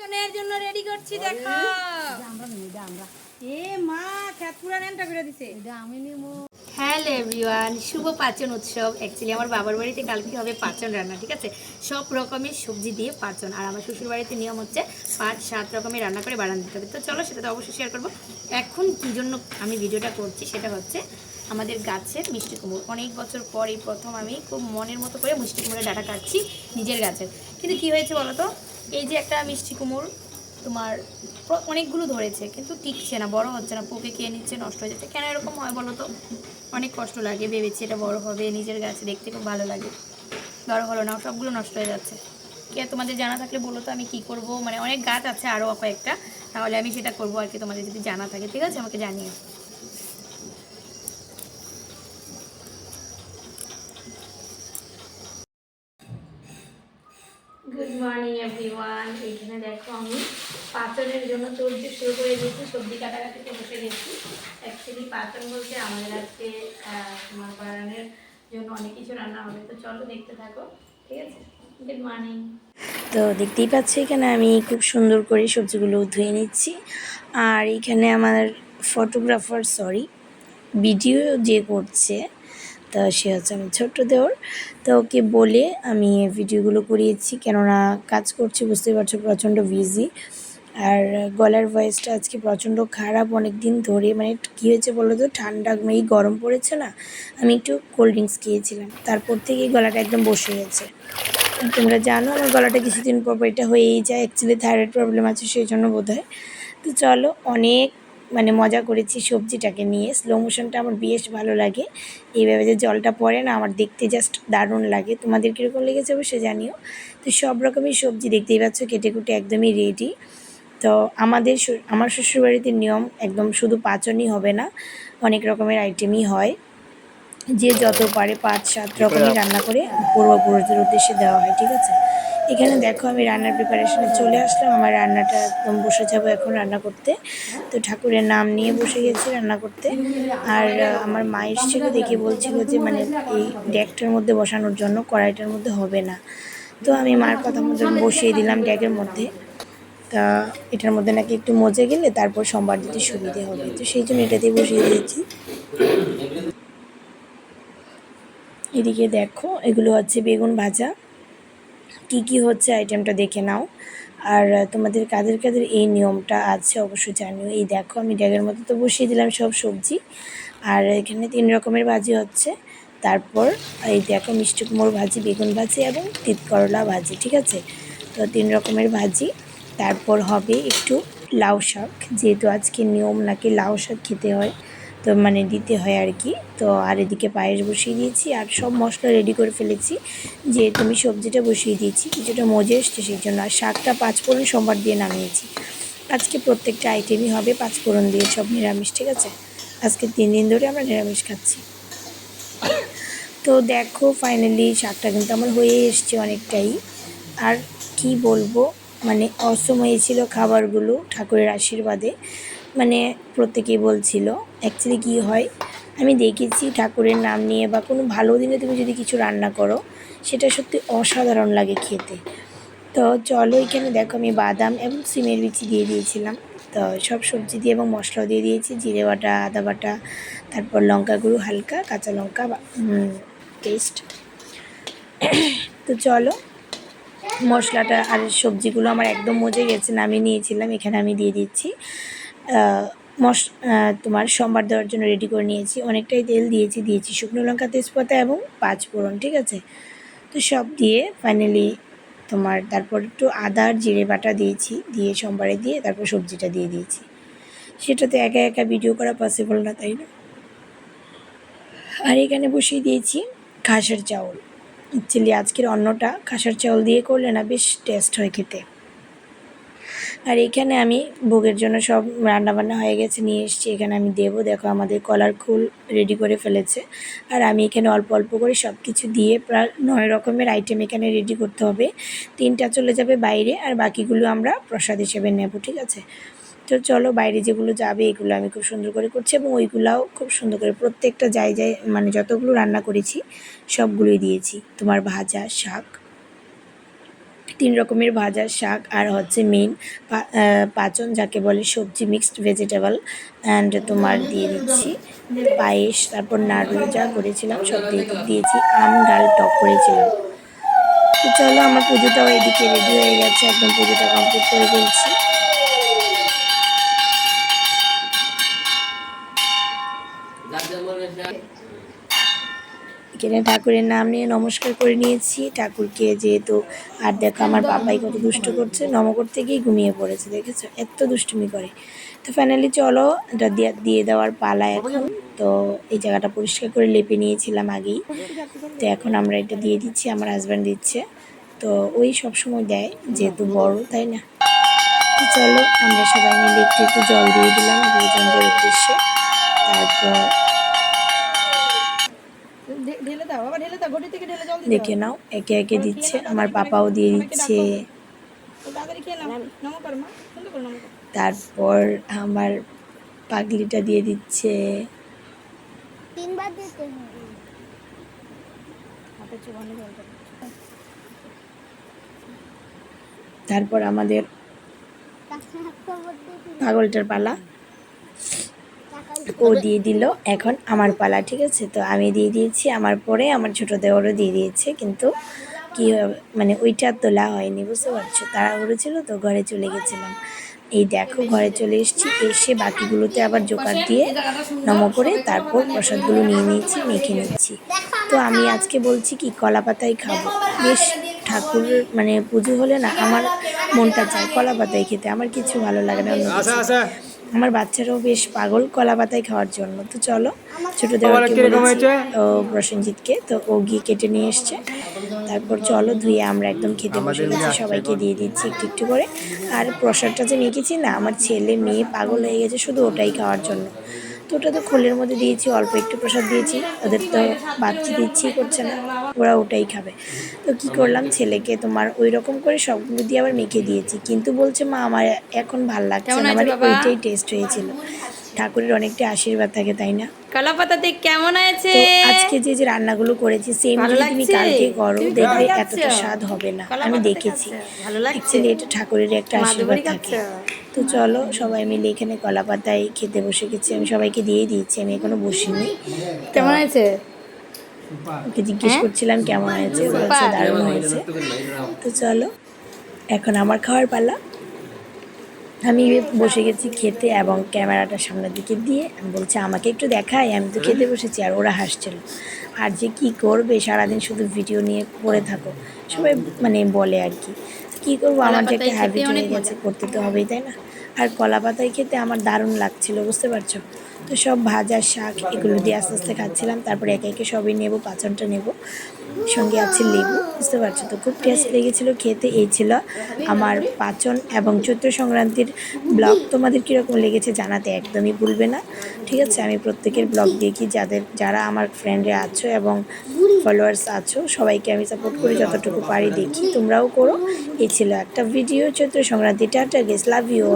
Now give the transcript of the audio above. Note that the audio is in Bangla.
পাচনের জন্য রেডি করছি দেখো। আমরা এটা আমরা। এ মা খেত পুরা নেনটা করে দিছে। এটা আমি নিবো। হ্যালো এভরিওয়ান শুভ পাচন উৎসব। অ্যাকচুয়ালি আমার বাবার বাড়িতে কালকে হবে পাচন রান্না ঠিক আছে? সব রকমের সবজি দিয়ে পাচন। আর আমার শ্বশুর বাড়িতে নিয়ম হচ্ছে পাঁচ সাত রকমের রান্না করে বানান দিতে হবে। তো চলো সেটা তো অবশ্যই শেয়ার করব। এখন কী জন্য আমি ভিডিওটা করছি সেটা হচ্ছে আমাদের গাছের মিষ্টি কুমড়ো। অনেক বছর পর এই প্রথম আমি খুব মনের মতো করে মিষ্টি কুমড়োর ডাটা কাটছি নিজের গাছের। কিন্তু কি হয়েছে বলো তো? এই যে একটা মিষ্টি কুমড় তোমার অনেকগুলো ধরেছে, কিন্তু টিকছে না, বড় হচ্ছে না, পোকে খেয়ে নিচ্ছে, নষ্ট হয়ে যাচ্ছে। কেন এরকম হয় বলো তো? অনেক কষ্ট লাগে, ভেবেছি এটা বড় হবে, নিজের গাছে দেখতে খুব ভালো লাগে। বড় হলো না, সবগুলো নষ্ট হয়ে যাচ্ছে। কে তোমাদের জানা থাকলে বলো তো, আমি কি করব? মানে অনেক গাছ আছে আরও কয়েকটা, তাহলে আমি সেটা করব আর কি তোমাদের যদি জানা থাকে। ঠিক আছে? আমাকে জানিও গুড মর্নিং এভরিওয়ান এখানে দেখো আমি পাচনের জন্য চলতে শুরু করে দিয়েছি। সবজি কাটাকাটিতে বসে গেছি। অ্যাকচুয়ালি পাচন বলতে আমাদের আজকে তোমার বাগানের জন্য অনেক কিছু রান্না হবে। তো চলো দেখতে থাকো, ঠিক আছে? গুড মর্নিং তো দেখতেই পাচ্ছ এখানে আমি খুব সুন্দর করে সবজিগুলো ধুয়ে নিচ্ছি। আর এখানে আমার ফটোগ্রাফার সরি ভিডিও যে করছে তা সে হচ্ছে আমার ছোট্ট দেওর। তো ওকে বলে আমি ভিডিওগুলো করিয়েছি কেননা কাজ করছি, বুঝতেই পারছ প্রচণ্ড বিজি আর গলার ভয়েসটা আজকে প্রচণ্ড খারাপ অনেক দিন ধরে। মানে কী হয়েছে বলো তো? ঠান্ডা এই গরম পড়েছে না? আমি একটু কোল্ড ড্রিঙ্কস খেয়েছিলাম। তারপর থেকেই গলাটা একদম বসে গেছে। তোমরা জানো আমার গলাটা কিছুদিন পর পর এটা হয়েই যায়। অ্যাকচুয়ালি থাইরয়েড প্রবলেম আছে, সেই জন্য বোধ হয় তো চলো, অনেক মানে মজা করেছি সবজিটাকে নিয়ে। স্লো মোশনটা আমার বেশ ভালো লাগে। এইভাবে যে জলটা পড়ে না আমার দেখতে জাস্ট দারুণ লাগে। তোমাদের কীরকম লেগেছে অবশ্যই জানিও। তো সব রকমের সবজি দেখতেই পাচ্ছ কেটে কুটে একদমই রেডি তো আমাদের আমার শ্বশুরবাড়িতে নিয়ম একদম শুধু পাচনই হবে না অনেক রকমের আইটেমই হয়। যে যত পারে পাঁচ সাত রকমের রান্না করে পূর্বপুরুষদের উদ্দেশ্যে দেওয়া হয় ঠিক আছে? এখানে দেখো আমি রান্নার প্রিপারেশনে চলে আসলাম। আমার রান্নাটা একদম বসে যাব এখন রান্না করতে। তো ঠাকুরের নাম নিয়ে বসে গেছি রান্না করতে। আর আমার মা এসেছিল দেখে বলছিল যে মানে এই ড্যাকটার মধ্যে বসানোর জন্য কড়াইটার মধ্যে হবে না। তো আমি মার কথা মতো বসিয়ে দিলাম ড্যাকের মধ্যে। তা এটার মধ্যে নাকি একটু মজে গেলে তারপর সোমবার দিতে সুবিধে হবে। তো সেই জন্য এটাতেই বসিয়ে দিয়েছি। এদিকে দেখো, এগুলো হচ্ছে বেগুন ভাজা। কি কি হচ্ছে আইটেমটা দেখে নাও। আর তোমাদের কাদের কাদের এই নিয়মটা আছে অবশ্যই জানিও। এই দেখো, আমি ড্যাগের মতো তো বসিয়ে দিলাম সব সবজি। আর এখানে তিন রকমের ভাজি হচ্ছে। তারপর, এই দেখো, মিষ্টি কুমড়ো ভাজি, বেগুন ভাজি এবং তিত করলা ভাজি, ঠিক আছে? তো তিন রকমের ভাজি। তারপর হবে একটু লাউ শাক। যেহেতু আজকে নিয়ম নাকি লাউ শাক খেতে হয় তো মানে দিতে হয় আর কি। তো আর এদিকে পায়েস বসিয়ে দিয়েছি আর সব মশলা রেডি করে ফেলেছি যে তুমি সবজিটা বসিয়ে দিয়েছি, কিছুটা মজে এসছে সেই জন্য। আর শাকটা পাঁচ ফোড়ন সোমবার দিয়ে নামিয়েছি। আজকে প্রত্যেকটা আইটেমই হবে পাঁচ ফোড়ন দিয়ে, সব নিরামিষ, ঠিক আছে? আজকে তিন দিন ধরে আমরা নিরামিষ খাচ্ছি। তো দেখো ফাইনালি শাকটা কিন্তু আমার হয়ে এসছে অনেকটাই। আর কি বলব? মানে অসময়ে ছিল খাবারগুলো ঠাকুরের আশীর্বাদে। মানে প্রত্যেকেই বলছিল অ্যাকচুয়ালি কি হয়? আমি দেখেছি ঠাকুরের নাম নিয়ে বা কোনো ভালো দিনে তুমি যদি কিছু রান্না করো, সেটা সত্যি অসাধারণ লাগে খেতে। তো চলো এখানে দেখো আমি বাদাম এবং সিমের বিচি দিয়ে দিয়েছিলাম। তো সব সবজি দিয়ে এবং মশলাও দিয়ে দিয়েছি, জিরে বাটা, আদা বাটা, তারপর লঙ্কা গুঁড়ো, হালকা কাঁচা লঙ্কা পেস্ট তো চলো, মশলাটা আর সবজিগুলো আমার একদম মজে গেছে, নামিয়ে নিয়েছিলাম, এখানে আমি দিয়ে দিচ্ছি। মশ তোমার সোমবার দেওয়ার জন্য রেডি করে নিয়েছি। অনেকটাই তেল দিয়েছি দিয়েছি। শুকনো লঙ্কা তেজপাতা এবং পাঁচ ফোড়ন, ঠিক আছে? তো সব দিয়ে ফাইনালি তোমার তারপর একটু আদা আর জিরে বাটা দিয়েছি, দিয়ে সোমবারে দিয়ে তারপর সবজিটা দিয়ে দিয়েছি। সেটা তো একা একা ভিডিও করা পসিবল না, তাই না? আর এখানে বসিয়ে দিয়েছি খাসের চাউল। অ্যাকচুয়ালি আজকের অন্নটা খাসার চাউল দিয়ে করলে না, বেশ টেস্ট হয় খেতে। আর এখানে আমি ভোগের জন্য সব রান্নাবান্না হয়ে গেছে, নিয়ে এসেছি। এখানে আমি দেবো, দেখো আমাদের কলার খুল রেডি করে ফেলেছে। আর আমি এখানে অল্প অল্প করে সব কিছু দিয়ে প্রায় নয় রকমের আইটেম এখানে রেডি করতে হবে। তিনটা চলে যাবে বাইরে আর বাকিগুলো আমরা প্রসাদ হিসেবে নেব, ঠিক আছে? তো চলো বাইরে যেগুলো যাবে, এগুলো আমি খুব সুন্দর করে করছি এবং ওইগুলাও খুব সুন্দর করে প্রত্যেকটা যাই যাই মানে যতগুলো রান্না করেছি, সবগুলোই দিয়েছি। তোমার ভাজা, শাক তিন রকমের ভাজা শাক আর হচ্ছে মেন পাচন যাকে বলে সবজি মিক্সড ভেজিটেবল অ্যান্ড তোমার দিয়ে দিচ্ছি পায়েস, তারপর নাড়ু যা করেছিলাম সব দিয়ে দিয়েছি, আম, ডাল, টক করেছিলাম। তো চলো আমার পুজোটাও এদিকে রেডি হয়ে গেছে, একদম পুজোটা কমপ্লিট করে ফেলছি। এখানে ঠাকুরের নাম নিয়ে নমস্কার করে নিয়েছি। ঠাকুরকে যেহেতু আর দেখো আমার বাবাই কত দুষ্ট করছে, নম করতে গিয়ে ঘুমিয়ে পড়েছে, দেখেছ? এত দুষ্টুমি করে। তো ফাইনালি চলো, এটা দিয়ে দিয়ে দেওয়ার পালা এখন। তো এই জায়গাটা পরিষ্কার করে লেপে নিয়েছিলাম আগেই। তো এখন আমরা এটা দিয়ে দিচ্ছি, আমার হাজব্যান্ড দিচ্ছে। তো ওই সব সময় দেয়, যেহেতু বড়, তাই না? চলো, আমরা সবাই মিলে একটু একটু জল দিয়ে দিলাম দুজনদের উদ্দেশ্যে। তারপর দেখে নাও একে একে দিচ্ছে আমার পাপাও দিয়ে দিচ্ছে। তারপর আমার পাগলিটা দিয়ে দিচ্ছে। তারপর আমাদের পাগলটার পালা। ও দিয়ে দিল, এখন আমার পালা, ঠিক আছে? তো আমি দিয়ে দিয়েছি, আমার পরে আমার ছোটো দেওয়ারও দিয়ে দিয়েছে, কিন্তু কি মানে ওইটা তোলা হয়নি, বুঝতে পারছ? তাড়াহুড়ো ছিল তো ঘরে চলে গেছিলাম। এই দেখো, ঘরে চলে এসেছি, এসে বাকিগুলোতে আবার জোকার দিয়ে নম করে তারপর প্রসাদগুলো নিয়ে নিয়েছি, মেখে নিচ্ছি। তো আমি আজকে বলছি কি, কলা পাতাই খাব। বেশ ঠাকুর মানে পুজো হলে না আমার মনটা চায় কলা পাতাই খেতে, আমার কিছু ভালো লাগে না। আমার বাচ্চারাও বেশ পাগল কলা পাতায় খাওয়ার জন্য। তো চলো ছোট দেওয়ারকে বলেছি। ও প্রসেনজিৎকে তো ও গিয়ে কেটে নিয়ে এসছে। তারপর চলো ধুয়ে আমরা একদম খেতে বসে গেছি সবাইকে দিয়ে দিচ্ছি একটু একটু করে। আর প্রসাদটা যে মেখেছি না আমার ছেলে মেয়ে পাগল হয়ে গেছে শুধু ওটাই খাওয়ার জন্য। তো ওটা তো খোলের মধ্যে দিয়েছি অল্প একটু প্রসাদ দিয়েছি। ওদের তো বাচ্চা দিচ্ছেই করছে না। ওরা ওটাই খাবে। তো কি করলাম? ছেলেকে তোমার ওই রকম করে সবগুলো দিয়ে আবার মেখে দিয়েছি। কিন্তু বলছে মা আমার এখন ভালো লাগছে না। আছে মানে ওইটাই টেস্ট হয়েছিল। ঠাকুরের অনেকটা আশীর্বাদ থাকে তাই না? কলা পাতাতে কেমন আছে? আজকে যে যে রান্নাগুলো করেছি সেম যদি তুমি কালকে করো দেখবে এতটা স্বাদ হবে না। আমি দেখেছি। ভালো লাগছে? এটা ঠাকুরের একটা আশীর্বাদ থাকে। তো চলো সবাই মিলে এখানে কলা পাতায় খেতে বসে গেছি। আমি সবাইকে দিয়ে দিয়েছি আমি এখনও বসিনি। কেমন আছে ওকে জিজ্ঞেস হ্যাঁ? করছিলাম কেমন হয়েছে বলছে দারুণ হয়েছে। তো চলো এখন আমার খাওয়ার পালা। আমি বসে গেছি খেতে এবং ক্যামেরাটা সামনের দিকে দিয়ে। আমি বলছি আমাকে একটু দেখায় আমি তো খেতে বসেছি আর ওরা হাসছিল। আর যে কী করবে সারাদিন শুধু ভিডিও নিয়ে পড়ে থাকো। সবাই মানে বলে আর কি। কী করব? আমার যে একটা হ্যাবিট হয়ে গেছে করতে তো হবেই তাই না? আর কলা পাতায় খেতে আমার দারুণ লাগছিল বুঝতে পারছ? তো সব ভাজা শাক এগুলো দিয়ে আস্তে আস্তে খাচ্ছিলাম তারপরে একে একে সবই নেব পাচনটা নেব সঙ্গে আছে লেবু বুঝতে পারছ? তো খুব টেস্ট লেগেছিলো খেতে এই ছিল আমার পাচন এবং চৈত্র সংক্রান্তির ব্লগ। তোমাদের কীরকম লেগেছে জানাতে একদমই ভুলবে না ঠিক আছে? আমি প্রত্যেকের ব্লগ দেখি যাদের যারা আমার ফ্রেন্ডে আছো এবং ফলোয়ার্স আছো সবাইকে আমি সাপোর্ট করি যতটুকু পারি দেখি তোমরাও করো এই ছিল একটা video Chaitra Sankranti. Tata guys love you